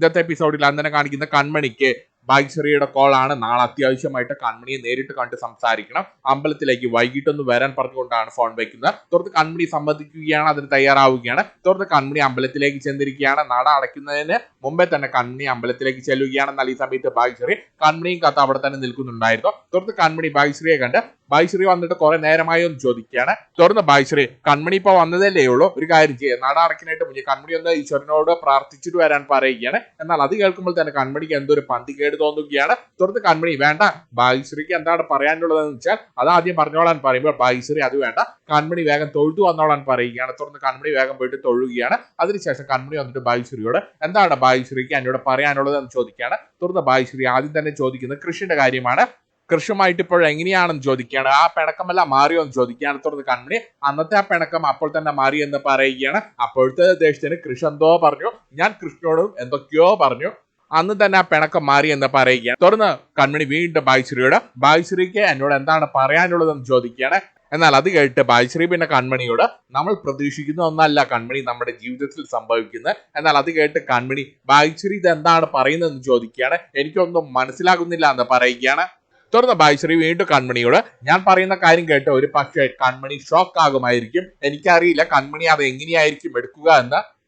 ഇന്നത്തെ എപ്പിസോഡിൽ അന്നനെ കാണിക്കുന്ന കൺമണിക്ക് ഭാഗ്യശ്രീയുടെ ആണ്. നാളെ അത്യാവശ്യമായിട്ട് കൺമണിയെ നേരിട്ട് കണ്ട് സംസാരിക്കണം. അമ്പലത്തിലേക്ക് വൈകിട്ടൊന്ന് വരാൻ പറഞ്ഞുകൊണ്ടാണ് ഫോൺ വയ്ക്കുന്നത് തുടർന്ന് കൺമണി സമ്മതിക്കുകയാണ് അതിന് തയ്യാറാവുകയാണ്. തുടർന്ന് കൺമണി അമ്പലത്തിലേക്ക് ചെന്നിരിക്കുകയാണ്. നട അടയ്ക്കുന്നതിന് മുമ്പേ തന്നെ കൺമണി അമ്പലത്തിലേക്ക് ചെല്ലുകയാണെന്നാൽ ഈ സമയത്ത് ഭാഗ്യശ്രീ കൺമണിയും കത്ത് അവിടെ തന്നെ നിൽക്കുന്നുണ്ടായിരുന്നു. തുടർന്ന് കൺമണി ഭാഗ്യശ്രീയെ കണ്ട് ഭാഗ്യശ്രീ വന്നിട്ട് കുറെ നേരമായി ഒന്ന് ചോദിക്കുകയാണ്. തുടർന്ന് ബൈശ്രീ കൺമണി ഇപ്പൊ വന്നതല്ലേ ഉള്ളൂ? ഒരു കാര്യം ചെയ്യുക നട അടയ്ക്കാനായിട്ട് മുന്നേ കൺമണി ഒന്ന് ഈശ്വരനോട് പ്രാർത്ഥിച്ചിട്ട് വരാൻ പറയുകയാണ്. എന്നാൽ അത് കേൾക്കുമ്പോൾ തന്നെ കൺമണിക്ക് എന്തോ ഒരു പന്തികേട് തോന്നുകയാണ്. തുടർന്ന് കൺമണി വേണ്ട. ഭാഗ്യശ്രീക്ക് എന്താണ് പറയാനുള്ളതെന്ന് വെച്ചാൽ അത് ആദ്യം പറഞ്ഞോളാൻ പറയുമ്പോൾ ഭാഗ്യശ്രീ അത് വേണ്ട. കൺമണി വേഗം തൊഴുതു വന്നോളാൻ പറയുകയാണ്. തുടർന്ന് കൺമണി വേഗം പോയിട്ട് തൊഴുകയാണ്. അതിനുശേഷം കൺമണി വന്നിട്ട് ഭാഗ്യശ്രീയോട് എന്താണ് ഭാഗ്യശ്രീക്ക് എന്നോട് പറയാനുള്ളത് എന്ന് ചോദിക്കുകയാണ്. തുടർന്ന് ഭാഗ്യശ്രീ ആദ്യം തന്നെ ചോദിക്കുന്നത് കൃഷിയുടെ കാര്യമാണ്. കൃഷിയുമായിട്ട് ഇപ്പോൾ എങ്ങനെയാണെന്ന് ചോദിക്കുകയാണ്. ആ പിണക്കമെല്ലാം മാറിയോ എന്ന് ചോദിക്കുകയാണ്. തുടർന്ന് കൺമണി അന്നത്തെ ആ പിണക്കം അപ്പോൾ തന്നെ മാറി എന്ന് പറയുകയാണ്. അപ്പോഴത്തെ ദേശത്തിന് കൃഷി എന്തോ പറഞ്ഞു. ഞാൻ കൃഷ്ണനോടും എന്തൊക്കെയോ പറഞ്ഞു. അന്ന് തന്നെ ആ പിണക്കം മാറി എന്ന് പറയുകയാണ്. തുടർന്ന് കൺമണി വീണ്ടും ബായ്ശ്രീയോട് ബായ്ശ്രീക്ക് എന്നോട് എന്താണ് പറയാനുള്ളതെന്ന് ചോദിക്കുകയാണ്. എന്നാൽ അത് കേട്ട് ബായ്ശ്രീ പിന്നെ കൺമണിയോട് നമ്മൾ പ്രതീക്ഷിക്കുന്ന ഒന്നല്ല കൺമണി നമ്മുടെ ജീവിതത്തിൽ സംഭവിക്കുന്നത്. എന്നാൽ അത് കേട്ട് കൺമണി ബായ്ശ്രീ ഇത് എന്താണ് പറയുന്നതെന്ന് ചോദിക്കുകയാണ്. എനിക്കൊന്നും മനസ്സിലാകുന്നില്ല എന്ന് പറയുകയാണ്. തുടർന്ന് ഭാഗ്യശ്രീ വീണ്ടും കൺമണിയോട് ഞാൻ പറയുന്ന കാര്യം കേട്ട് ഒരു പക്ഷേ കൺമണി ഷോക്ക് ആകുമായിരിക്കും എനിക്കറിയില്ല കൺമണി അത് എങ്ങനെയായിരിക്കും എടുക്കുക എന്ന്.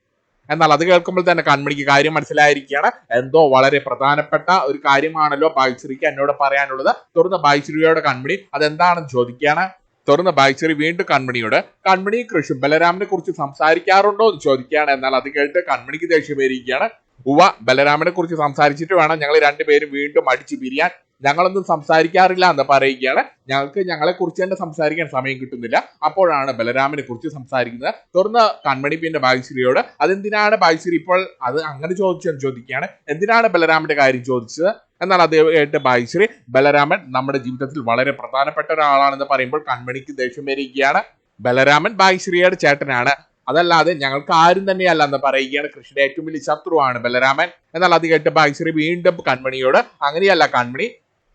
എന്നാൽ അത് കേൾക്കുമ്പോൾ തന്നെ കൺമണിക്ക് കാര്യം മനസ്സിലായിരിക്കുകയാണ്. എന്തോ വളരെ പ്രധാനപ്പെട്ട ഒരു കാര്യമാണല്ലോ ഭാഗ്യശ്രീക്ക് എന്നോട് പറയാനുള്ളത്. തുടർന്ന് ഭാഗ്യശ്രീയോട് കൺമണി അതെന്താണെന്ന് ചോദിക്കുകയാണ്? തുടർന്ന് ബായ്ശ്രീ വീണ്ടും കൺമണിയോട് കൺമണി കൃഷി ബലരാമനെ കുറിച്ച് സംസാരിക്കാറുണ്ടോ? എന്ന് ചോദിക്കുകയാണ്. എന്നാൽ അത് കേട്ട് കൺമണിക്ക് ദേഷ്യം വരികയാണ്. ഉവ ബലരാമനെ കുറിച്ച് സംസാരിച്ചിട്ട് വേണം ഞങ്ങൾ രണ്ടുപേരും വീണ്ടും അടിച്ചു പിരിയാൻ. ഞങ്ങളൊന്നും സംസാരിക്കാറില്ല എന്ന് പറയുകയാണ്. ഞങ്ങൾക്ക് ഞങ്ങളെ കുറിച്ച് തന്നെ സംസാരിക്കാൻ സമയം കിട്ടുന്നില്ല. അപ്പോഴാണ് ബലരാമനെ കുറിച്ച് സംസാരിക്കുന്നത്. തുടർന്ന് കൺമണി പിന്നെ ഭാഗ്യശ്രീയോട് അതെന്തിനാണ് ഭാഗ്യശ്രീ ഇപ്പോൾ അത് അങ്ങനെ ചോദിച്ചെന്ന് ചോദിക്കുകയാണ്? എന്തിനാണ് ബലരാമന്റെ കാര്യം ചോദിച്ചത്? എന്നാൽ കേട്ട് ഭാഗ്യശ്രീ ബലരാമൻ നമ്മുടെ ജീവിതത്തിൽ വളരെ പ്രധാനപ്പെട്ട ഒരാളാണെന്ന് പറയുമ്പോൾ കൺമണിക്ക് ദേഷ്യം വരികയാണ്. ബലരാമൻ ഭാഗ്യശ്രീയുടെ ചേട്ടനാണ്. അതല്ലാതെ ഞങ്ങൾക്ക് ആരും തന്നെയല്ല എന്ന് പറയുകയാണ് കൃഷ്ണന്റെ ഏറ്റവും വലിയ ശത്രുവാണ് ബലരാമൻ. എന്നാൽ അത് കേട്ട് ഭാഗ്യശ്രീ വീണ്ടും കൺമണിയോട് അങ്ങനെയല്ല കൺമണി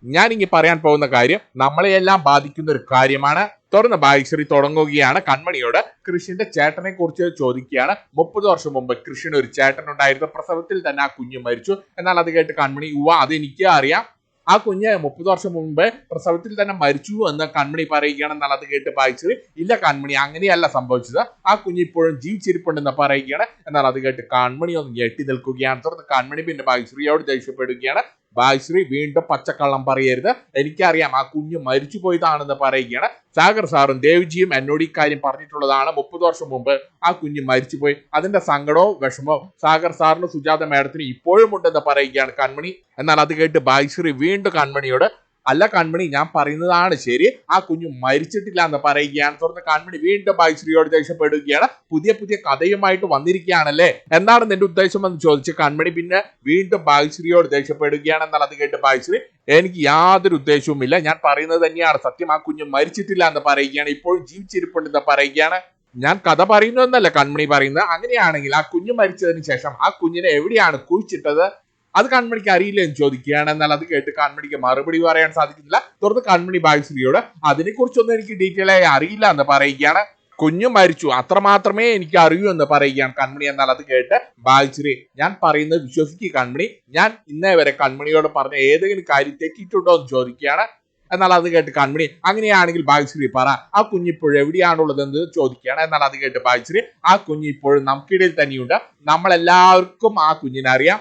ഞാൻ ഇനി പറയാൻ പോകുന്ന കാര്യം നമ്മളെയെല്ലാം ബാധിക്കുന്ന ഒരു കാര്യമാണ്. തുടർന്ന് ഭാഗ്യശ്രീ തുടങ്ങുകയാണ്. കൺമണിയോട് കൃഷിന്റെ ചേട്ടനെ കുറിച്ച് ചോദിക്കുകയാണ്. മുപ്പത് വർഷം മുമ്പ് കൃഷിന് ഒരു ചേട്ടൻ ഉണ്ടായിരുന്നു പ്രസവത്തിൽ തന്നെ ആ കുഞ്ഞ് മരിച്ചു. എന്നാൽ അത് കേട്ട് കൺമണി ഉവ അത് എനിക്ക് അറിയാം. ആ കുഞ്ഞ് മുപ്പത് വർഷം മുമ്പ് പ്രസവത്തിൽ തന്നെ മരിച്ചു എന്ന് കൺമണി പറയുകയാണ്. എന്നാൽ അത് കേട്ട് ഭാഗ്യശ്രീ ഇല്ല കൺമണി അങ്ങനെയല്ല സംഭവിച്ചത്. ആ കുഞ്ഞ് ഇപ്പോഴും ജീവിച്ചിരിപ്പുണ്ടെന്ന് പറയുകയാണ്. എന്നാൽ അത് കേട്ട് കൺമണി ഒന്ന് ഞെട്ടി നിൽക്കുകയാണ്. തുടർന്ന് കൺമണി പിന്നെ ഭാഗ്യശ്രീയോട് ദേഷ്യപ്പെടുകയാണ്. ഭാഗ്യശ്രീ വീണ്ടും പച്ചക്കള്ളം പറയരുത്. എനിക്കറിയാം ആ കുഞ്ഞ് മരിച്ചു പോയതാണെന്ന് പറയുകയാണ്. സാഗർ സാറും ദേവ്ജിയും എന്നോട് കാര്യം പറഞ്ഞിട്ടുള്ളതാണ്. മുപ്പത് വർഷം മുമ്പ് ആ കുഞ്ഞ് മരിച്ചുപോയി അതിന്റെ സങ്കടവും വിഷമവും സാഗർ സാറിന് സുജാത മേഡത്തിന് ഇപ്പോഴും ഉണ്ടെന്ന് പറയുകയാണ് കൺമണി. എന്നാൽ അത് കേട്ട് ഭാഗ്യശ്രീ വീണ്ടും കൺമണിയോട് അല്ല കൺമണി ഞാൻ പറയുന്നതാണ്. ശരി ആ കുഞ്ഞു മരിച്ചിട്ടില്ല എന്ന് പറയുകയാണ്. തുടർന്ന് കൺമണി വീണ്ടും ഭാഗ്യശ്രീയോട് ദേഷ്യപ്പെടുകയാണ്. പുതിയ പുതിയ കഥയുമായിട്ട് വന്നിരിക്കുകയാണല്ലേ? എന്താണ് നിന്റെ ഉദ്ദേശം എന്ന് ചോദിച്ച് കൺമണി പിന്നെ വീണ്ടും ഭാഗ്യശ്രീയോട് ദേഷ്യപ്പെടുകയാണ് എന്നാൽ അത് കേട്ട് ഭാഗ്യശ്രീ എനിക്ക് യാതൊരു ഉദ്ദേശവുമില്ല ഞാൻ പറയുന്നത് തന്നെയാണ്. സത്യം ആ കുഞ്ഞ് മരിച്ചിട്ടില്ല എന്ന് പറയുകയാണ്. ഇപ്പോഴും ജീവിച്ചിരിപ്പുണ്ടെന്ന് പറയുകയാണ്. ഞാൻ കഥ പറയുന്നു എന്നല്ല കൺമണി പറയുന്നത്. അങ്ങനെയാണെങ്കിൽ ആ കുഞ്ഞു മരിച്ചതിന് ശേഷം ആ കുഞ്ഞിനെ എവിടെയാണ് കുഴിച്ചിട്ടത്? അത് കൺമണിക്ക് അറിയില്ല എന്ന് ചോദിക്കുകയാണ്. എന്നാൽ അത് കേട്ട് കൺമണിക്ക് മറുപടി പറയാൻ സാധിക്കുന്നില്ല. തുടർന്ന് കൺമണി ഭാഗ്യശ്രീയോട് അതിനെക്കുറിച്ചൊന്നും എനിക്ക് ഡീറ്റെയിൽ ആയി അറിയില്ല എന്ന് പറയുകയാണ്. കുഞ്ഞു മരിച്ചു. അത്രമാത്രമേ എനിക്ക് അറിയൂ എന്ന് പറയുകയാണ് കൺമണി. എന്നാൽ അത് കേട്ട് ഭാഗ്യശ്രീ ഞാൻ പറയുന്നത് വിശ്വസിക്കുക കൺമണി. ഞാൻ ഇന്നേ വരെ കൺമണിയോട് പറഞ്ഞ ഏതെങ്കിലും കാര്യം തെറ്റിയിട്ടുണ്ടോ എന്ന് ചോദിക്കുകയാണ്. എന്നാൽ അത് കേട്ട് കൺമണി അങ്ങനെയാണെങ്കിൽ ബാഗ്ശ്രീ പറ. ആ കുഞ്ഞിപ്പോഴും എവിടെയാണുള്ളതെന്ന് ചോദിക്കുകയാണ്. എന്നാൽ അത് കേട്ട് ബാഗ്ശ്രീ ആ കുഞ്ഞിപ്പോഴും നമുക്കിടയിൽ തന്നെയുണ്ട്. നമ്മളെല്ലാവർക്കും ആ കുഞ്ഞിനെ അറിയാം.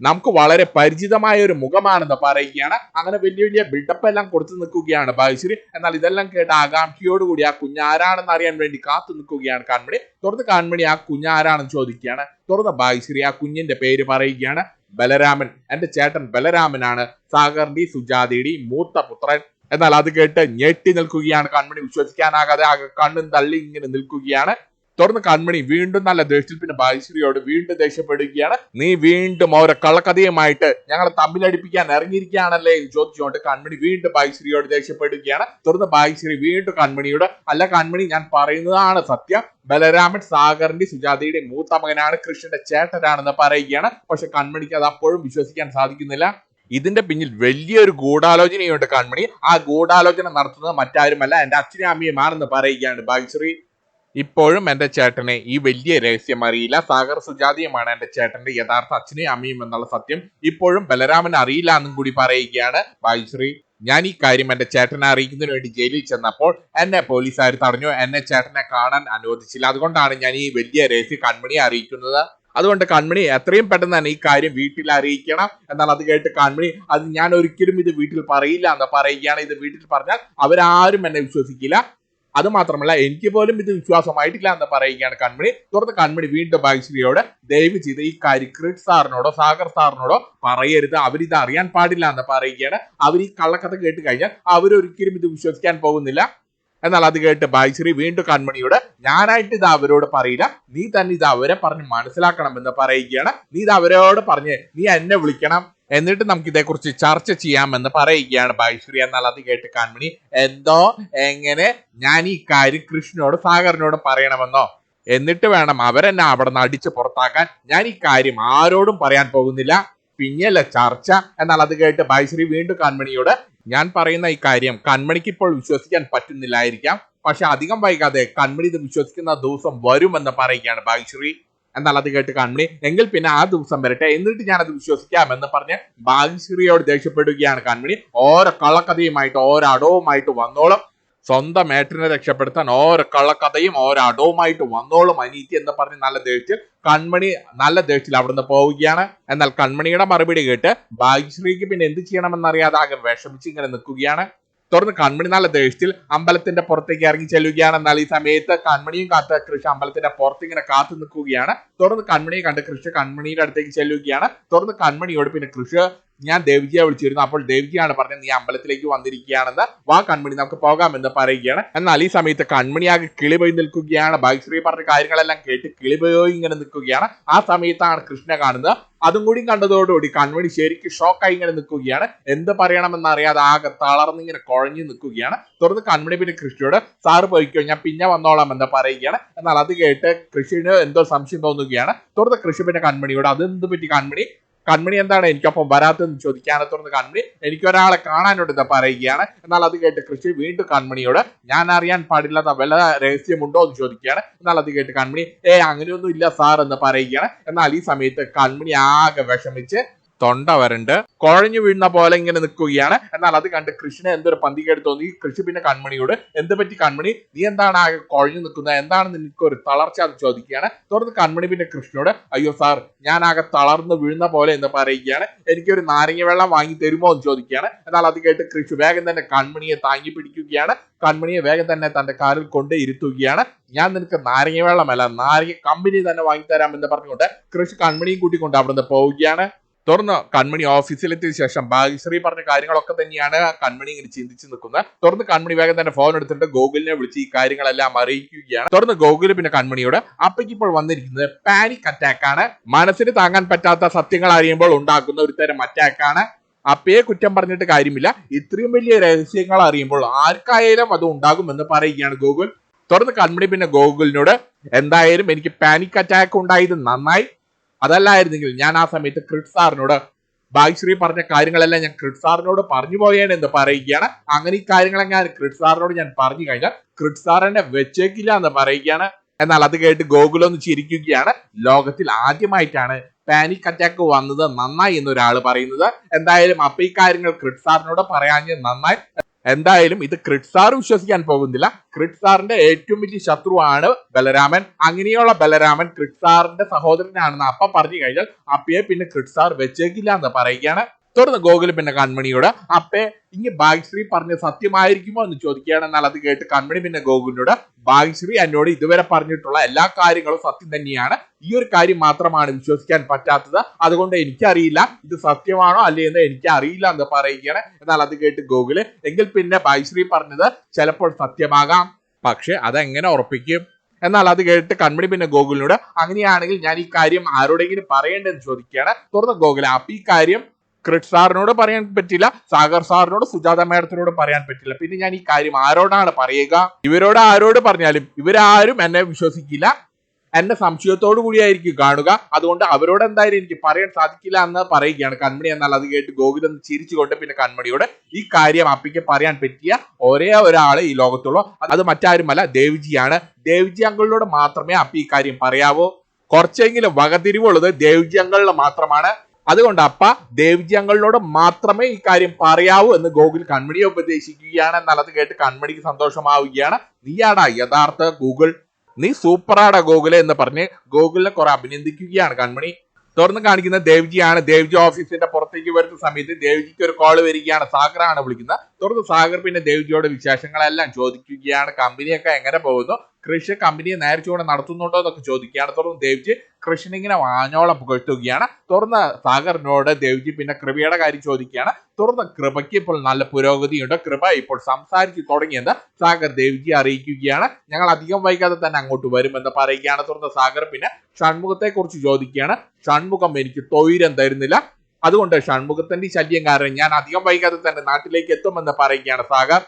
നമുക്ക് വളരെ പരിചിതമായ ഒരു മുഖമാണെന്ന് പറയുകയാണ്. അങ്ങനെ വലിയ വലിയ ബിൽഡപ്പ് എല്ലാം കൊടുത്തു നിൽക്കുകയാണ് ഭാഗ്യശ്രീ എന്നാൽ ഇതെല്ലാം കേട്ട് ആകാംക്ഷയോടുകൂടി ആ കുഞ്ഞാരാണെന്ന് അറിയാൻ വേണ്ടി കാത്തു നിൽക്കുകയാണ് കാൺമണി. തുറന്ന് കാൺമണി ആ കുഞ്ഞാരാണെന്ന് ചോദിക്കുകയാണ്. തുടർന്ന് ഭാഗ്യശ്രീ ആ കുഞ്ഞിന്റെ പേര് പറയുകയാണ്. ബലരാമൻ. എന്റെ ചേട്ടൻ ബലരാമനാണ്. സാഗറിന്റെ സുജാതയുടെ മൂത്ത പുത്രൻ. എന്നാൽ അത് കേട്ട് ഞെട്ടി നിൽക്കുകയാണ് കൺമണി. വിശ്വസിക്കാനാകാതെ കണ്ണും തള്ളി ഇങ്ങനെ നിൽക്കുകയാണ്. തുടർന്ന് കൺമണി വീണ്ടും നല്ല ദേഷ്യത്തിൽ പിന്നെ വീണ്ടും ദേഷ്യപ്പെടുകയാണ്. നീ വീണ്ടും ഓരോ കള്ളക്കഥയുമായിട്ട് ഞങ്ങളെ തമ്മിലടിപ്പിക്കാൻ ഇറങ്ങിയിരിക്കുകയാണല്ലേ എന്ന് ചോദിച്ചുകൊണ്ട് കൺമണി വീണ്ടും ഭാഗ്യശ്രീയോട് ദേഷ്യപ്പെടുകയാണ്. തുടർന്ന് ഭാഗ്യശ്രീ വീണ്ടും കൺമണിയോട് അല്ല കൺമണി ഞാൻ പറയുന്നതാണ് സത്യം. ബലരാമൻ സാഗറിന്റെ സുജാതയുടെ മൂത്ത മകനാണ് കൃഷ്ണന്റെ ചേട്ടനാണെന്ന് പറയുകയാണ്. പക്ഷെ കൺമണിക്ക് അത് അപ്പോഴും വിശ്വസിക്കാൻ സാധിക്കുന്നില്ല. ഇതിന്റെ പിന്നിൽ വലിയൊരു ഗൂഢാലോചനയുണ്ട് കൺമണി. ആ ഗൂഢാലോചന നടത്തുന്നത് മറ്റാരുമല്ല എന്റെ അച്ഛനും അമ്മയുമാണെന്ന് പറയുകയാണ് ഭാഗ്യശ്രീ ഇപ്പോഴും എന്റെ ചേട്ടനെ ഈ വലിയ രഹസ്യം അറിയില്ല. സാഗർ സുജാതിയുമാണ് എന്റെ ചേട്ടന്റെ യഥാർത്ഥ അച്ഛനെയും അമ്മയും എന്നുള്ള സത്യം ഇപ്പോഴും ബലരാമൻ അറിയില്ല എന്നും കൂടി പറയുകയാണ് ഭാഗ്യശ്രീ ഞാൻ ഈ കാര്യം എന്റെ ചേട്ടനെ അറിയിക്കുന്നതിന് വേണ്ടി ജയിലിൽ ചെന്നപ്പോൾ എന്നെ പോലീസുകാർ തടഞ്ഞു. എന്നെ ചേട്ടനെ കാണാൻ അനുവദിച്ചില്ല. അതുകൊണ്ടാണ് ഞാൻ ഈ വലിയ രഹസ്യം കൺമണിയെ അറിയിക്കുന്നത്. അതുകൊണ്ട് കൺമണി എത്രയും പെട്ടെന്ന് തന്നെ ഈ കാര്യം വീട്ടിൽ അറിയിക്കണം. എന്നാൽ അത് കേട്ട് കൺമണി അത് ഞാൻ ഒരിക്കലും ഇത് വീട്ടിൽ പറയില്ല എന്ന് പറയുകയാണ്. ഇത് വീട്ടിൽ പറഞ്ഞാൽ അവരാരും എന്നെ വിശ്വസിക്കില്ല. അത് മാത്രമല്ല എനിക്ക് പോലും ഇത് വിശ്വാസമായിട്ടില്ല എന്ന് പറയുകയാണ് കൺമണി. തുടർന്ന് കൺമണി വീണ്ടും ഭാഗ്യശ്രീയോട് ദയവ് ചെയ്ത് ഈ കാര്യം ക്രിഡ് സാറിനോടോ സാഗർ സാറിനോടോ പറയരുത്. അവരിത് അറിയാൻ പാടില്ല എന്ന് പറയുകയാണ്. അവർ ഈ കള്ളക്കഥ കേട്ട് കഴിഞ്ഞാൽ അവരൊരിക്കലും ഇത് വിശ്വസിക്കാൻ പോകുന്നില്ല. എന്നാൽ അത് കേട്ട് ഭാഗ്യശ്രീ വീണ്ടും കൺമണിയോട് ഞാനായിട്ട് ഇത് അവരോട് പറയില്ല. നീ തന്നെ ഇത് അവരെ പറഞ്ഞ് മനസ്സിലാക്കണം എന്ന് പറയുകയാണ്. നീ ഇത് അവരോട് പറഞ്ഞ് നീ എന്നെ വിളിക്കണം. എന്നിട്ട് നമുക്ക് ഇതേക്കുറിച്ച് ചർച്ച ചെയ്യാമെന്ന് പറയുകയാണ് ഭാഗ്യശ്രീ എന്നാൽ അത് കേട്ട് കാൺമണി എന്തോ എങ്ങനെ ഞാൻ ഈ കാര്യം കൃഷ്ണനോട് സാഗറിനോട് പറയണമെന്നോ? എന്നിട്ട് വേണം അവരെന്നെ അവിടെ നിന്ന് അടിച്ച് പുറത്താക്കാൻ. ഞാൻ ഈ കാര്യം ആരോടും പറയാൻ പോകുന്നില്ല. പിന്നെയല്ല ചർച്ച. എന്നാൽ അത് കേട്ട് ഭാഗ്യശ്രീ വീണ്ടും കൺമണിയോട് ഞാൻ പറയുന്ന ഈ കാര്യം കൺമണിക്ക് ഇപ്പോൾ വിശ്വസിക്കാൻ പറ്റുന്നില്ലായിരിക്കാം. പക്ഷെ അധികം വൈകാതെ കൺമണി ഇത് വിശ്വസിക്കുന്ന ദിവസം വരുമെന്ന് പറയുകയാണ് ഭാഗ്യശ്രീ എന്നാൽ അത് കേട്ട് കൺമണി എങ്കിൽ പിന്നെ ആ ദിവസം വരട്ടെ. എന്നിട്ട് ഞാൻ അത് വിശ്വസിക്കാം എന്ന് പറഞ്ഞ് ഭാഗ്യശ്രീയോട് ദേഷ്യപ്പെടുകയാണ് കൺമണി ഓരോ കള്ളക്കഥയുമായിട്ട് ഓരോ അടവുമായിട്ട് വന്നോളും. സ്വന്തം ഏട്ടനെ രക്ഷപ്പെടുത്താൻ ഓരോ കള്ളക്കഥയും ഓരോ അടവുമായിട്ട് വന്നോളും അനീറ്റി എന്ന് പറഞ്ഞ് നല്ല ദേഷ്യത്തിൽ കൺമണി നല്ല ദേഷ്യത്തിൽ അവിടുന്ന് പോവുകയാണ്. എന്നാൽ കൺമണിയുടെ മറുപടി കേട്ട് ഭാഗ്യശ്രീക്ക് പിന്നെ എന്ത് ചെയ്യണമെന്നറിയാതെ ആകെ വിഷമിച്ച് ഇങ്ങനെ നിൽക്കുകയാണ്. തുടർന്ന് കൺമണി നല്ല ദേഷ്യത്തിൽ അമ്പലത്തിന്റെ പുറത്തേക്ക് ഇറങ്ങി ചെല്ലുകയാണ് എന്നാൽ ഈ സമയത്ത് കൺമണിയും കാത്ത് കൃഷി അമ്പലത്തിന്റെ പുറത്ത് ഇങ്ങനെ കാത്തു നിൽക്കുകയാണ്. തുടർന്ന് കൺമണിയെ കണ്ട് കൃഷി കൺമണിയുടെ അടുത്തേക്ക് ചെല്ലുകയാണ്. തുടർന്ന് കൺമണിയോട് പിന്നെ കൃഷി ഞാൻ ദേവികയെ വിളിച്ചിരുന്നു. അപ്പോൾ ദേവികയാണ് പറഞ്ഞത് നീ അമ്പലത്തിലേക്ക് വന്നിരിക്കുകയാണെന്ന്. വാ കൺമണി നമുക്ക് പോകാമെന്ന് പറയുകയാണ്. എന്നാൽ ഈ സമയത്ത് കൺമണിയാകെ കിളിപോയി നിൽക്കുകയാണ്. ഭാഗ്യശ്രീ പറഞ്ഞ കാര്യങ്ങളെല്ലാം കേട്ട് കിളിപോയി ഇങ്ങനെ നിൽക്കുകയാണ്. ആ സമയത്താണ് കൃഷ്ണ കാണുന്നത്. അതും കൂടി കണ്ടതോടുകൂടി കൺമണി ശരിക്കും ഷോക്കായി ഇങ്ങനെ നിൽക്കുകയാണ്. എന്ത് പറയണമെന്ന് അറിയാതെ ആകെ തളർന്ന് ഇങ്ങനെ കുഴഞ്ഞു നിൽക്കുകയാണ്. തുടർന്ന് കൺമണി പിന്നെ കൃഷിയോട് സാറ് പോയിക്കോ ഞാൻ പിന്നെ വന്നോളാം എന്ന് പറയുകയാണ്. എന്നാൽ അത് കേട്ട് കൃഷിന് എന്തോ സംശയം തോന്നുകയാണ്. തുടർന്ന് കൃഷി പിന്നെ കൺമണിയോട് അതെന്ത് പറ്റി കൺമണി? കൺമണി എന്താണ്? എനിക്കൊപ്പം വരാത്തതെന്ന് ചോദിക്കാനെ തുടർന്ന് കൺമണി എനിക്ക് ഒരാളെ കാണാനോട് ഇത് പറയുകയാണ്. എന്നാൽ അത് കേട്ട് കൃഷി വീണ്ടും കൺമണിയോട് ഞാൻ അറിയാൻ പാടില്ലാത്ത വല്ല രഹസ്യമുണ്ടോ? എന്ന് ചോദിക്കുകയാണ്. എന്നാൽ അത് കേട്ട് കൺമണി ഏ അങ്ങനെയൊന്നും ഇല്ല സാർ എന്ന് പറയുകയാണ്. എന്നാൽ ഈ സമയത്ത് കൺമണി ആകെ വിഷമിച്ച് തൊണ്ട വരണ്ട്. കുഴഞ്ഞു വീഴുന്ന പോലെ ഇങ്ങനെ നിൽക്കുകയാണ്. എന്നാൽ അത് കണ്ട് കൃഷ്ണന് എന്തൊരു പന്തികേട് തോന്നി. കൃഷി പിന്നെ കൺമണിയോട് എന്ത് പറ്റി കൺമണി? നീ എന്താണ് ആകെ കുഴഞ്ഞു നിൽക്കുന്നത്? എന്താണ് നിനക്ക് ഒരു തളർച്ച? അത് ചോദിക്കുകയാണ്. തുടർന്ന് കൺമണി പിന്നെ കൃഷ്ണനോട് അയ്യോ സാർ ഞാൻ ആകെ തളർന്ന് വീഴുന്ന പോലെ എന്ന് പറയുകയാണ്. എനിക്കൊരു നാരങ്ങ വെള്ളം വാങ്ങി തരുമോ? എന്ന് ചോദിക്കുകയാണ്. എന്നാൽ അത് കേട്ട് കൃഷി വേഗം തന്നെ കൺമണിയെ താങ്ങി പിടിക്കുകയാണ്. കൺമണിയെ വേഗം തന്നെ തന്റെ കാലിൽ കൊണ്ട് ഇരുത്തുകയാണ്. ഞാൻ നിനക്ക് നാരങ്ങ വെള്ളമല്ല നാരങ്ങ കമ്പനി തന്നെ വാങ്ങിത്തരാം എന്ന് പറഞ്ഞുകൊണ്ട് കൃഷി കൺമണിയും കൂട്ടിക്കൊണ്ട് അവിടുന്ന് പോവുകയാണ്. തുറന്ന് കൺമണി ഓഫീസിലെത്തിയ ശേഷം ഭാഗ്യശ്രീ പറഞ്ഞ കാര്യങ്ങളൊക്കെ തന്നെയാണ് കൺമണി ഇങ്ങനെ ചിന്തിച്ച് നിൽക്കുന്നത്. തുറന്ന് കൺമണി വേഗം തന്നെ ഫോൺ എടുത്തിട്ട് ഗോകുലിനെ വിളിച്ച് ഈ കാര്യങ്ങളെല്ലാം അറിയിക്കുകയാണ്. തുറന്ന് ഗോകുൽ പിന്നെ കൺമണിയോട് അപ്പയ്ക്ക് ഇപ്പോൾ വന്നിരിക്കുന്നത് പാനിക് അറ്റാക്ക് ആണ്. മനസ്സിന് താങ്ങാൻ പറ്റാത്ത സത്യങ്ങൾ അറിയുമ്പോൾ ഉണ്ടാക്കുന്ന ഒരു തരം ആണ്. അപ്പയെ കുറ്റം പറഞ്ഞിട്ട് കാര്യമില്ല. ഇത്രയും വലിയ രഹസ്യങ്ങൾ അറിയുമ്പോൾ ആർക്കായാലും അത് ഉണ്ടാകുമെന്ന് പറയുകയാണ് ഗോകുൽ. തുറന്ന് കൺമണി പിന്നെ ഗോകുലിനോട് എന്തായാലും എനിക്ക് പാനിക് അറ്റാക്ക് ഉണ്ടായത് നന്നായി. അതല്ലായിരുന്നെങ്കിൽ ഞാൻ ആ സമയത്ത് ക്രിഡ് സാറിനോട് ഭാഗ്യശ്രീ പറഞ്ഞ കാര്യങ്ങളെല്ലാം ഞാൻ ക്രിഡ് സാറിനോട് പറഞ്ഞു പോയേനെ എന്ന് പറയുകയാണ്. അങ്ങനെ ഈ കാര്യങ്ങളെല്ലാം ഞാൻ ക്രിഡ് സാറിനോട് ഞാൻ പറഞ്ഞു കഴിഞ്ഞാൽ ക്രിഡ് സാർ എന്നെ വെച്ചേക്കില്ല എന്ന് പറയുകയാണ്. എന്നാൽ അത് കേട്ട് ഗോകുലൊന്ന് ചിരിക്കുകയാണ്. ലോകത്തിൽ ആദ്യമായിട്ടാണ് പാനിക് അറ്റാക്ക് വന്നത് നന്നായി എന്നൊരാൾ പറയുന്നത്. എന്തായാലും അപ്പൊ ഈ കാര്യങ്ങൾ ക്രിഡ് സാറിനോട് പറയാഞ്ഞ് നന്നായി. എന്തായാലും ഇത് ക്രിഡ്സാർ വിശ്വസിക്കാൻ പോകുന്നില്ല. ക്രിഡ്സാറിന്റെ ഏറ്റവും വലിയ ശത്രുവാണ് ബലരാമൻ. അങ്ങനെയുള്ള ബലരാമൻ ക്രിഡ്സാറിന്റെ സഹോദരനാണെന്ന് അപ്പ പറഞ്ഞു കഴിഞ്ഞാൽ അപ്പയെ പിന്നെ ക്രിഡ്സാർ വെച്ചേക്കില്ല എന്ന് പറയുകയാണ്. തുടർന്ന് ഗോകുൽ പിന്നെ കൺമണിയോട് അപ്പേ ഇനി ഭാഗ്യശ്രീ പറഞ്ഞ സത്യമായിരിക്കുമോ? എന്ന് ചോദിക്കുകയാണ്. എന്നാൽ അത് കേട്ട് കൺമണി പിന്നെ ഗോകുലിനോട് ഭാഗ്യശ്രീ എന്നോട് ഇതുവരെ പറഞ്ഞിട്ടുള്ള എല്ലാ കാര്യങ്ങളും സത്യം തന്നെയാണ്. ഈ ഒരു കാര്യം മാത്രമാണ് വിശ്വസിക്കാൻ പറ്റാത്തത്. അതുകൊണ്ട് എനിക്കറിയില്ല. ഇത് സത്യമാണോ അല്ലേ എന്ന് എനിക്ക് അറിയില്ല എന്ന് പറയുകയാണ്. എന്നാൽ അത് കേട്ട് ഗോകുൽ എങ്കിൽ പിന്നെ ഭാഗ്യശ്രീ പറഞ്ഞത് ചിലപ്പോൾ സത്യമാകാം. പക്ഷെ അതെങ്ങനെ ഉറപ്പിക്കും? എന്നാൽ അത് കേട്ട് കൺമണി പിന്നെ ഗോകുലിനോട് അങ്ങനെയാണെങ്കിൽ ഞാൻ ഈ കാര്യം ആരോടെങ്കിലും പറയേണ്ടതെന്ന് ചോദിക്കുകയാണ്. തുറന്ന് ഗോകുല അപ്പൊ ഈ കാര്യം ക്രിഡ് സാറിനോട് പറയാൻ പറ്റില്ല സാഗർ സാറിനോട് സുജാത മേഡത്തിനോട് പറയാൻ പറ്റില്ല. പിന്നെ ഞാൻ ഈ കാര്യം ആരോടാണ് പറയുക? ഇവരോട് ആരോട് പറഞ്ഞാലും ഇവരാരും എന്നെ വിശ്വസിക്കില്ല. എന്നെ സംശയത്തോടു കൂടിയായിരിക്കും കാണുക. അതുകൊണ്ട് അവരോട് എന്തായാലും എനിക്ക് പറയാൻ സാധിക്കില്ല എന്ന് പറയുകയാണ് കൺമണി എന്നാൽ അത് കേട്ട് ഗോകുലം ചിരിച്ചുകൊണ്ട് പിന്നെ കൺമണിയോട് ഈ കാര്യം അപ്പിക്ക് പറയാൻ പറ്റിയ ഒരേ ഒരാൾ ഈ ലോകത്തുള്ളൂ. അത് മറ്റാരുമല്ല ദേവ്ജിയാണ്. ദേവ്ജി അങ്കിളിനോട് മാത്രമേ അപ്പി ഈ കാര്യം പറയാവൂ. കുറച്ചെങ്കിലും വകതിരിവുള്ളത് ദേവ്ജി അങ്കിളിന് മാത്രമാണ്. അതുകൊണ്ട് അപ്പ ദേവ്ജി മാത്രമേ ഈ കാര്യം പറയാവൂ എന്ന് ഗൂഗിൾ കൺമണിയെ ഉപദേശിക്കുകയാണ്. എന്നുള്ളത് കേട്ട് കൺമണിക്ക് സന്തോഷമാവുകയാണ്. നീയാടാ യഥാർത്ഥ ഗൂഗിൾ. നീ സൂപ്പറാടാ ഗൂഗിൾ എന്ന് പറഞ്ഞ് ഗൂഗിളിനെ കുറെ അഭിനന്ദിക്കുകയാണ് കൺമണി. തുറന്ന് കാണിക്കുന്ന ദേവ്ജിയാണ്. ദേവ്ജി ഓഫീസിന്റെ പുറത്തേക്ക് വരുന്ന സമയത്ത് ദേവ്ജിക്ക് ഒരു കോൾ വരികയാണ്. സാഗറാണ് വിളിക്കുന്നത്. തുറന്ന് സാഗർ പിന്നെ ദേവ്ജിയോട് വിശേഷങ്ങളെല്ലാം ചോദിക്കുകയാണ്. കമ്പനിയൊക്കെ എങ്ങനെ പോകുന്നു? കൃഷി കമ്പനിയെ നേരിച്ചുകൊണ്ട് നടത്തുന്നുണ്ടോ എന്നൊക്കെ ചോദിക്കുകയാണ്. തുറന്ന് ദേവ്ജി കൃഷ്ണൻ ഇങ്ങനെ വാഞ്ഞോളം പുകഴ്ത്തുകയാണ്. തുറന്ന് സാഗറിനോട് ദേവ്ജി പിന്നെ കൃപയുടെ കാര്യം ചോദിക്കുകയാണ്. തുറന്ന കൃപയ്ക്ക് ഇപ്പോൾ നല്ല പുരോഗതിയുണ്ട്. കൃപ ഇപ്പോൾ സംസാരിച്ചു തുടങ്ങിയെന്ന് സാഗർ ദേവ്ജി അറിയിക്കുകയാണ്. ഞങ്ങൾ അധികം വൈകാതെ തന്നെ അങ്ങോട്ട് വരുമെന്ന് പറയുകയാണ്. തുറന്ന സാഗർ പിന്നെ ഷൺമുഖത്തെ കുറിച്ച് ചോദിക്കുകയാണ്. ഷൺമുഖം എനിക്ക് തൊയിരം തരുന്നില്ല. അതുകൊണ്ട് ഷൺമുഖത്തിന്റെ ശല്യം കാരണം ഞാൻ അധികം വൈകാതെ തന്നെ നാട്ടിലേക്ക് എത്തുമെന്ന് പറയുകയാണ് സാഗർ.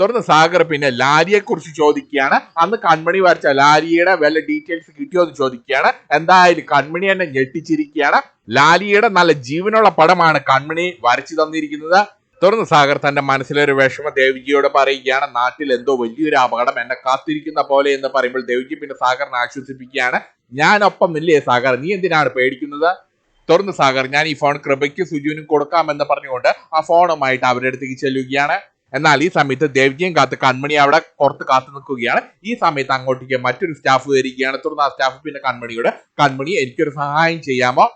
തുടർന്ന് സാഗർ പിന്നെ ലാരിയെ കുറിച്ച് ചോദിക്കുകയാണ്. അന്ന് കൺമണി വരച്ച ലാരിയുടെ വല്ല ഡീറ്റെയിൽസ് കിട്ടിയോ എന്ന് ചോദിക്കുകയാണ്. എന്തായാലും കൺമണി എന്നെ ഞെട്ടിച്ചിരിക്കുകയാണ്. ലാലിയുടെ നല്ല ജീവനുള്ള പടമാണ് കൺമണി വരച്ചു തന്നിരിക്കുന്നത്. തുടർന്ന് സാഗർ തന്റെ മനസ്സിലൊരു വിഷമ ദേവിജിയോട് പറയുകയാണ്. നാട്ടിൽ എന്തോ വലിയൊരു അപകടം എന്നെ കാത്തിരിക്കുന്ന പോലെ എന്ന് പറയുമ്പോൾ ദേവിജി പിന്നെ സാഗറിനെ ആശ്വസിപ്പിക്കുകയാണ്. ഞാനൊപ്പം ഇല്ലേ സാഗർ? നീ എന്തിനാണ് പേടിക്കുന്നത്? തുറന്ന് സാഗർ ഞാൻ ഈ ഫോൺ കൃപയ്ക്ക് സുജുവിനും കൊടുക്കാമെന്ന് പറഞ്ഞുകൊണ്ട് ആ ഫോണുമായിട്ട് അവരുടെ അടുത്തേക്ക് ചെല്ലുകയാണ്. എന്നാൽ ഈ സമയത്ത് ദേവ്ജിയും കാത്ത് കൺമണി അവിടെ പുറത്ത് കാത്തു നിൽക്കുകയാണ്. ഈ സമയത്ത് അങ്ങോട്ടേക്ക് മറ്റൊരു സ്റ്റാഫ് വരികയാണ്. തുടർന്ന് ആ സ്റ്റാഫ് പിന്നെ കൺമണിയോട് കൺമണി എനിക്കൊരു സഹായം ചെയ്യാമോ?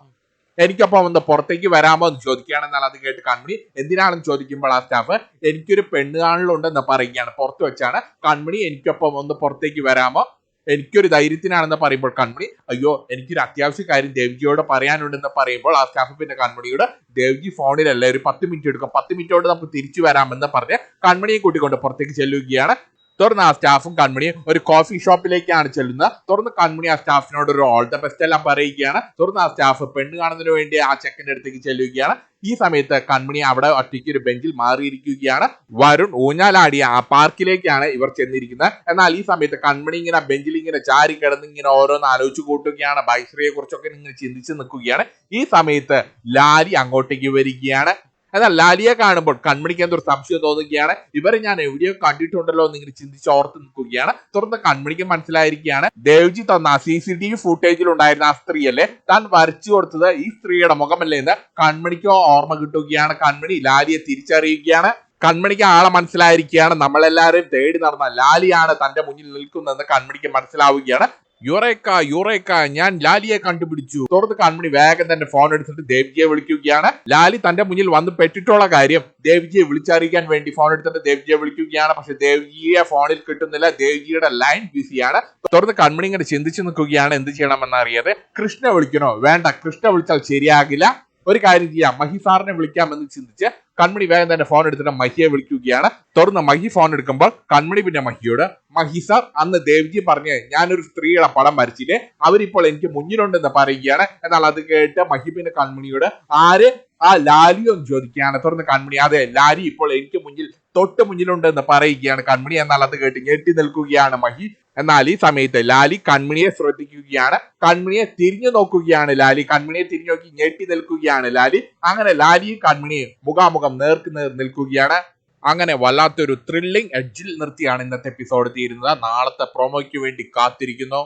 എനിക്കൊപ്പം ഒന്ന് പുറത്തേക്ക് വരാമോ? എന്ന് ചോദിക്കുകയാണ്. എന്നാൽ അത് കേട്ട് കൺമണി എന്തിനാണെന്ന് ചോദിക്കുമ്പോൾ ആ സ്റ്റാഫ് എനിക്കൊരു പെണ്ണ് കാണലുണ്ടെന്ന് പറയുകയാണ്. പുറത്ത് വെച്ചാണ്. കൺമണി എനിക്കൊപ്പം ഒന്ന് പുറത്തേക്ക് വരാമോ? എനിക്കൊരു ധൈര്യത്തിനാണെന്ന് പറയുമ്പോൾ കൺമണി അയ്യോ എനിക്കൊരു അത്യാവശ്യ കാര്യം ദേവ്ജിയോട് പറയാനുണ്ടെന്ന് പറയുമ്പോൾ ആ സ്റ്റാഫ് പിന്നെ കൺമണിയോട് ദേവ്ജി ഫോണിലല്ലേ ഒരു പത്ത് മിനിറ്റ് എടുക്കും പത്ത് മിനിറ്റോട് നമുക്ക് തിരിച്ചു വരാമെന്ന് പറഞ്ഞ് കൺമണിയെ കൂട്ടിക്കൊണ്ട് പുറത്തേക്ക് ചെല്ലുകയാണ്. തുടർന്ന് ആ സ്റ്റാഫും കൺമണിയും ഒരു കോഫി ഷോപ്പിലേക്കാണ് ചെല്ലുന്നത്. തുടർന്ന് കൺമണി ആ സ്റ്റാഫിനോട് ഒരു ഓൾ ദ ബെസ്റ്റ് എല്ലാം പറയുകയാണ്. തുടർന്ന് ആ സ്റ്റാഫ് പെണ്ണ് കാണുന്നതിന് വേണ്ടി ആ ചെക്കന്റെ അടുത്തേക്ക് ചെല്ലുകയാണ്. ഈ സമയത്ത് കൺമണി അവിടെ ഒറ്റയ്ക്ക് ഒരു ബെഞ്ചിൽ മാറിയിരിക്കുകയാണ്. വരുൺ ഊഞ്ഞാലാടിയ ആ പാർക്കിലേക്കാണ് ഇവർ ചെന്നിരിക്കുന്നത്. എന്നാൽ ഈ സമയത്ത് കൺമണി ഇങ്ങനെ ബെഞ്ചിൽ ഇങ്ങനെ ചാരി കിടന്ന് ഇങ്ങനെ ഓരോന്ന് ആലോചിച്ചു കൂട്ടുകയാണ്. ബൈശ്രീയെ കുറിച്ചൊക്കെ ഇങ്ങനെ ചിന്തിച്ച് നിൽക്കുകയാണ്. ഈ സമയത്ത് ലാലി അങ്ങോട്ടേക്ക് വരികയാണ്. എന്നാൽ ലാലിയെ കാണുമ്പോൾ കൺമണിക്ക് എന്തൊരു സംശയം തോന്നുകയാണ്. ഇവരെ ഞാൻ എവിടെയോ കണ്ടിട്ടുണ്ടല്ലോ എന്ന് ഇങ്ങനെ ചിന്തിച്ച് ഓർത്ത് നിൽക്കുകയാണ്. തുടർന്ന് കൺമണിക്ക് മനസ്സിലായിരിക്കുകയാണ് ദേവ്ജി തന്ന സി സി ടി വി ഫുട്ടേജിൽ ഉണ്ടായിരുന്ന ആ സ്ത്രീയല്ലേ? താൻ വരച്ചു കൊടുത്തത് ഈ സ്ത്രീയുടെ മുഖമല്ലേ എന്ന് കൺമണിക്ക് ഓർമ്മ കിട്ടുകയാണ്. കൺമണി ലാലിയെ തിരിച്ചറിയുകയാണ്. കൺമണിക്ക് ആളെ മനസ്സിലായിരിക്കുകയാണ്. നമ്മളെല്ലാവരും തേടി നടന്ന ലാലിയാണ് തന്റെ മുന്നിൽ നിൽക്കുന്നതെന്ന് കൺമണിക്ക് മനസ്സിലാവുകയാണ്. യുറേക്ക യുറേക്ക ഞാൻ ലാലിയെ കണ്ടുപിടിച്ചു. തുടർന്ന് കൺമണി വേഗം തന്നെ ഫോൺ എടുത്തിട്ട് ദേവ്ജിയെ വിളിക്കുകയാണ്. ലാലി തന്റെ മുന്നിൽ വന്ന് പെട്ടിട്ടുള്ള കാര്യം ദേവ്ജിയെ വിളിച്ചറിയിക്കാൻ വേണ്ടി ഫോൺ എടുത്തിട്ട് ദേവ്ജിയെ വിളിക്കുകയാണ്. പക്ഷെ ദേവ്ജിയെ ഫോണിൽ കിട്ടുന്നില്ല. ദേവ്ജിയുടെ ലൈൻ ബിസിയാണ് തുടർന്ന് കൺമണി ഇങ്ങനെ ചിന്തിച്ചു നിൽക്കുകയാണ്. എന്ത് ചെയ്യണമെന്ന് അറിയാതെ കൃഷ്ണ വിളിക്കണോ? വേണ്ട. കൃഷ്ണ വിളിച്ചാൽ ശരിയാകില്ല. ഒരു കാര്യം ചെയ്യാം. മഹി സാറിനെ വിളിക്കാമെന്ന് ചിന്തിച്ച് കൺമണി വേഗം തന്നെ ഫോൺ എടുത്തിട്ട് മഹിയെ വിളിക്കുകയാണ്. തുടർന്ന് മഹി ഫോൺ എടുക്കുമ്പോൾ കൺമണി പിന്നെ മഹിയോട് മഹി സാർ അന്ന് ദേവ്ജി പറഞ്ഞ് ഞാനൊരു സ്ത്രീയുടെ പടം വരച്ചില്ലേ? അവരിപ്പോൾ എനിക്ക് മുന്നിലുണ്ടെന്ന് പറയുകയാണ്. എന്നാൽ അത് കേട്ട് മഹി പിന്നെ കൺമണിയോട് ആര്? ആ ലാലിയോ എന്ന് ചോദിക്കുകയാണ്. തുടർന്ന് കൺമണി അതെ ലാലി ഇപ്പോൾ എനിക്ക് മുന്നിൽ തൊട്ട് മുന്നിലുണ്ടെന്ന് പറയുകയാണ്. കൺമണി എന്നാൽ അത് കേട്ട് ഞെട്ടി നിൽക്കുകയാണ് മഹി. എന്നാൽ ഈ സമയത്ത് ലാലി കൺമണിയെ ശ്രദ്ധിക്കുകയാണ്. കൺമണിയെ തിരിഞ്ഞു നോക്കുകയാണ് ലാലി. കൺമണിയെ തിരിഞ്ഞു നോക്കി ഞെട്ടി നിൽക്കുകയാണ് ലാലി. അങ്ങനെ ലാലിയും കൺമണിയും മുഖാമുഖം നേർക്ക് നേർ നിൽക്കുകയാണ്. അങ്ങനെ വല്ലാത്തൊരു ത്രില്ലിംഗ് എഡ്ജിൽ നിർത്തിയാണ് ഇന്നത്തെ എപ്പിസോഡ് തീരുന്നത് നാളത്തെ പ്രൊമോയ്ക്ക് വേണ്ടി കാത്തിരിക്കുന്നു.